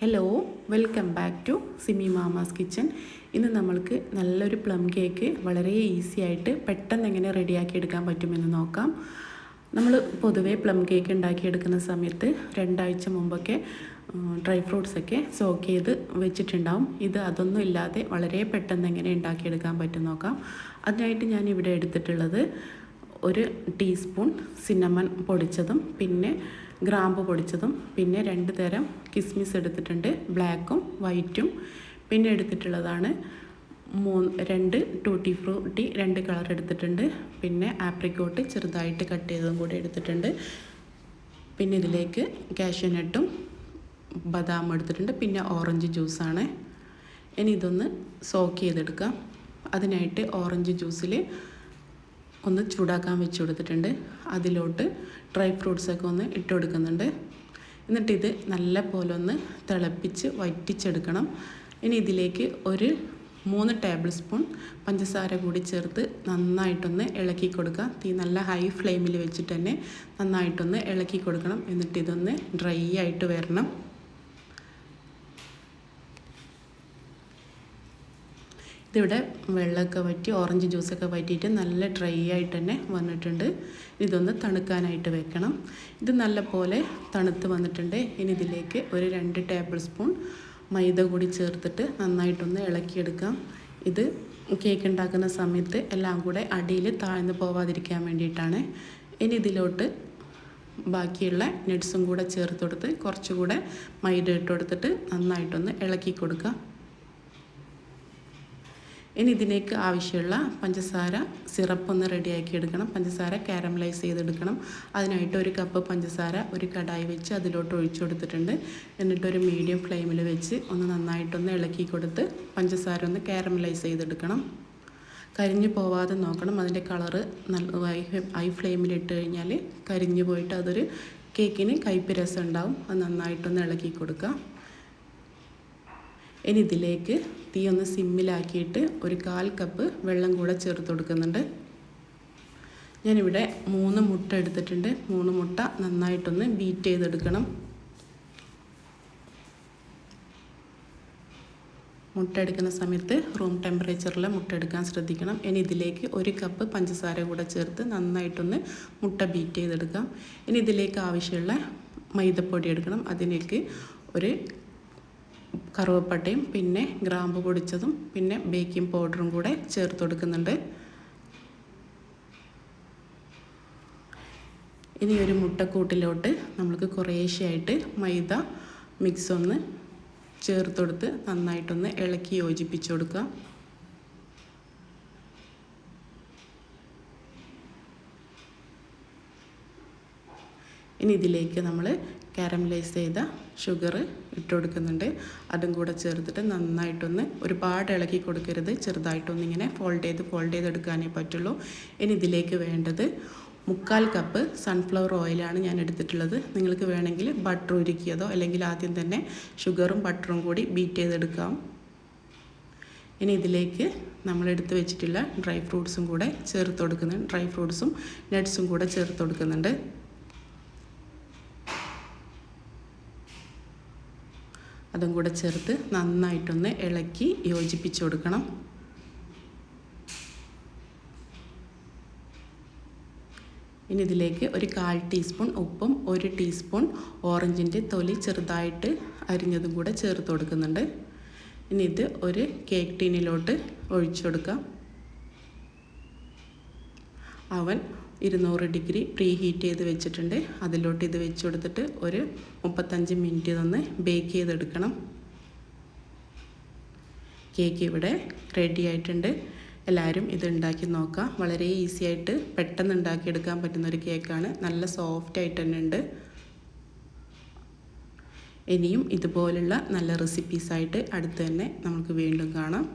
Hello welcome back to Simi mama's kitchen ഇന്ന് നമ്മൾക്ക് നല്ലൊരു പ്ലം കേക്ക് വളരെ ഈസി ആയിട്ട് പെട്ടെന്ന് എങ്ങനെ റെഡിയാക്കി എടുക്കാൻ പറ്റുമെന്ന് നോക്കാം. നമ്മൾ പൊതുവേ പ്ലം കേക്ക് ഉണ്ടാക്കിയെടുക്കുന്ന സമയത്ത് രണ്ടാഴ്ച മുമ്പൊക്കെ ഡ്രൈ ഫ്രൂട്ട്സൊക്കെ സോക്ക് ചെയ്ത് വെച്ചിട്ടുണ്ടാവും. ഇത് അതൊന്നും ഇല്ലാതെ വളരെ പെട്ടെന്ന് എങ്ങനെ ഉണ്ടാക്കിയെടുക്കാൻ പറ്റും നോക്കാം. അതിനായിട്ട് ഞാൻ ഇവിടെ എടുത്തിട്ടുള്ളത് ഒരു ടീസ്പൂൺ സിന്നമൺ പൊടിച്ചതും പിന്നെ ഗ്രാമ്പ് പൊടിച്ചതും പിന്നെ രണ്ട് തരം കിസ്മിസ് എടുത്തിട്ടുണ്ട്. ബ്ലാക്കും വൈറ്റും. പിന്നെ എടുത്തിട്ടുള്ളതാണ് മൂന്ന് രണ്ട് ടൂട്ടി ഫ്രൂട്ടി രണ്ട് കളർ എടുത്തിട്ടുണ്ട്. പിന്നെ ആപ്രിക്കോട്ട് ചെറുതായിട്ട് കട്ട് ചെയ്തതും കൂടി എടുത്തിട്ടുണ്ട്. പിന്നെ ഇതിലേക്ക് കാഷ്യൂനട്ടും ബദാം എടുത്തിട്ടുണ്ട്. പിന്നെ ഓറഞ്ച് ജ്യൂസാണ്. ഇനി ഇതൊന്ന് സോക്ക് ചെയ്തെടുക്കാം. അതിനായിട്ട് ഓറഞ്ച് ജ്യൂസിൽ ഒന്ന് ചൂടാക്കാൻ വെച്ച് കൊടുത്തിട്ടുണ്ട്. അതിലോട്ട് ഡ്രൈ ഫ്രൂട്ട്സൊക്കെ ഒന്ന് ഇട്ട് കൊടുക്കുന്നുണ്ട്. എന്നിട്ടിത് നല്ല പോലെ ഒന്ന് തിളപ്പിച്ച് വറ്റിച്ചെടുക്കണം. ഇനി ഇതിലേക്ക് ഒരു മൂന്ന് ടേബിൾ സ്പൂൺ പഞ്ചസാര കൂടി ചേർത്ത് നന്നായിട്ടൊന്ന് ഇളക്കി കൊടുക്കുക. തീ നല്ല ഹൈ ഫ്ലെയിമിൽ വെച്ചിട്ട് തന്നെ നന്നായിട്ടൊന്ന് ഇളക്കി കൊടുക്കണം. എന്നിട്ട് ഇതൊന്ന് ഡ്രൈ ആയിട്ട് വരണം. ഇതിവിടെ വെള്ളമൊക്കെ വറ്റി ഓറഞ്ച് ജ്യൂസൊക്കെ വറ്റിയിട്ട് നല്ല ഡ്രൈ ആയിട്ട് തന്നെ വന്നിട്ടുണ്ട്. ഇതൊന്ന് തണുക്കാനായിട്ട് വെക്കണം. ഇത് നല്ല പോലെ തണുത്ത് വന്നിട്ടുണ്ട്. ഇനി ഇതിലേക്ക് ഒരു രണ്ട് ടേബിൾ സ്പൂൺ മൈദ കൂടി ചേർത്തിട്ട് നന്നായിട്ടൊന്ന് ഇളക്കിയെടുക്കാം. ഇത് കേക്ക് ഉണ്ടാക്കുന്ന സമയത്ത് എല്ലാം കൂടെ അടിയിൽ താഴ്ന്നു പോവാതിരിക്കാൻ വേണ്ടിയിട്ടാണ്. ഇനി ഇതിലോട്ട് ബാക്കിയുള്ള നട്ട്സും കൂടെ ചേർത്ത് കൊടുത്ത് കുറച്ചുകൂടെ മൈദ ഇട്ട് കൊടുത്തിട്ട് നന്നായിട്ടൊന്ന് ഇളക്കി കൊടുക്കുക ഇനി ഇതിലേക്ക് ആവശ്യമുള്ള പഞ്ചസാര സിറപ്പ് ഒന്ന് റെഡിയാക്കി എടുക്കണം. പഞ്ചസാര കാരമലൈസ് ചെയ്തെടുക്കണം. അതിനായിട്ട് ഒരു കപ്പ് പഞ്ചസാര ഒരു കടായി വെച്ച് അതിലോട്ട് ഒഴിച്ചു കൊടുത്തിട്ടുണ്ട്. എന്നിട്ട് ഒരു മീഡിയം ഫ്ലെയിമിൽ വെച്ച് ഒന്ന് നന്നായിട്ടൊന്ന് ഇളക്കി കൊടുത്ത് പഞ്ചസാര ഒന്ന് കാരമലൈസ് ചെയ്തെടുക്കണം. കരിഞ്ഞു പോവാതെ നോക്കണം. അതിന്റെ കളറ് നല്ല ഹൈ ഫ്ലെയിമിലിട്ട് കഴിഞ്ഞാൽ കരിഞ്ഞു പോയിട്ട് അതൊരു കേക്കിന് കയ്പ്പ് രസം ഉണ്ടാവും. അത് നന്നായിട്ടൊന്ന് ഇളക്കി കൊടുക്കാം ഇനി ഇതിലേക്ക് തീ ഒന്ന് സിമ്മിലാക്കിയിട്ട് ഒരു കാൽ കപ്പ് വെള്ളം കൂടെ ചേർത്ത് കൊടുക്കുന്നുണ്ട്. ഞാനിവിടെ മൂന്ന് മുട്ട എടുത്തിട്ടുണ്ട്. മൂന്ന് മുട്ട നന്നായിട്ടൊന്ന് ബീറ്റ് ചെയ്തെടുക്കണം. മുട്ട എടുക്കുന്ന സമയത്ത് റൂം ടെമ്പറേച്ചറിൽ മുട്ട എടുക്കാൻ ശ്രദ്ധിക്കണം. ഇനി ഇതിലേക്ക് ഒരു കപ്പ് പഞ്ചസാര കൂടെ ചേർത്ത് നന്നായിട്ടൊന്ന് മുട്ട ബീറ്റ് ചെയ്തെടുക്കാം. ഇനി ഇതിലേക്ക് ആവശ്യമുള്ള മൈദപ്പൊടി എടുക്കണം. അതിലേക്ക് ഒരു കറുവപ്പട്ടയും പിന്നെ ഗ്രാമ്പ് പൊടിച്ചതും പിന്നെ ബേക്കിംഗ് പൗഡറും കൂടെ ചേർത്ത് കൊടുക്കുന്നുണ്ട്. ഇനി ഒരു മുട്ടക്കൂട്ടിലോട്ട് നമുക്ക് കുറേശ്ശെയായിട്ട് മൈദ മിക്സ് ഒന്ന് ചേർത്ത് കൊടുത്ത് നന്നായിട്ടൊന്ന് ഇളക്കി യോജിപ്പിച്ച് കൊടുക്കുക. ഇനി ഇതിലേക്ക് നമ്മൾ കാരമലൈസ് ചെയ്ത ഷുഗർ ഇട്ട് കൊടുക്കുന്നുണ്ട്. അതും കൂടെ ചേർത്തിട്ട് നന്നായിട്ടൊന്ന് ഒരുപാട് ഇളക്കി കൊടുക്കരുത്. ചെറുതായിട്ടൊന്ന് ഇങ്ങനെ ഫോൾഡ് ചെയ്ത് ഫോൾഡ് ചെയ്തെടുക്കാനേ പറ്റുള്ളൂ. ഇനി ഇതിലേക്ക് വേണ്ടത് മുക്കാൽ കപ്പ് സൺഫ്ലവർ ഓയിലാണ് ഞാൻ എടുത്തിട്ടുള്ളത്. നിങ്ങൾക്ക് വേണമെങ്കിൽ ബട്ടർ ഉരുക്കിയതോ അല്ലെങ്കിൽ ആദ്യം തന്നെ ഷുഗറും ബട്ടറും കൂടി ബീറ്റ് ചെയ്തെടുക്കാം. ഇനി ഇതിലേക്ക് നമ്മൾ എടുത്തു വെച്ചിട്ടുള്ള ഡ്രൈ ഫ്രൂട്ട്സും കൂടെ ചേർത്ത് കൊടുക്കുന്നുണ്ട്. ഡ്രൈ ഫ്രൂട്ട്സും നട്ട്സും കൂടെ ചേർത്ത് കൊടുക്കുന്നുണ്ട്. അതും കൂടെ ചേർത്ത് നന്നായിട്ടൊന്ന് ഇളക്കി യോജിപ്പിച്ച് കൊടുക്കണം. ഇനി ഇതിലേക്ക് ഒരു കാൽ ടീസ്പൂൺ ഉപ്പും ഒരു ടീസ്പൂൺ ഓറഞ്ചിന്റെ തൊലി ചെറുതായിട്ട് അരിഞ്ഞതും കൂടെ ചേർത്ത് കൊടുക്കുന്നുണ്ട്. ഇനി ഇത് ഒരു കേക്ക് ടീനിലോട്ട് ഒഴിച്ചു കൊടുക്കാം. അവൻ ഇരുന്നൂറ് ഡിഗ്രി പ്രീ ഹീറ്റ് ചെയ്ത് വെച്ചിട്ടുണ്ട്. അതിലോട്ട് ഇത് വെച്ച് കൊടുത്തിട്ട് ഒരു മുപ്പത്തഞ്ച് മിനിറ്റ് നിന്ന് ബേക്ക് ചെയ്തെടുക്കണം. കേക്ക് ഇവിടെ റെഡി ആയിട്ടുണ്ട്. എല്ലാവരും ഇത് ഉണ്ടാക്കി നോക്കാം. വളരെ ഈസി ആയിട്ട് പെട്ടെന്ന് ഉണ്ടാക്കിയെടുക്കാൻ പറ്റുന്ന ഒരു കേക്കാണ്. നല്ല സോഫ്റ്റ് ആയിട്ട് തന്നെ ഉണ്ട്. ഇനിയും ഇതുപോലുള്ള നല്ല റെസിപ്പീസായിട്ട് അടുത്ത് തന്നെ നമുക്ക് വീണ്ടും കാണാം.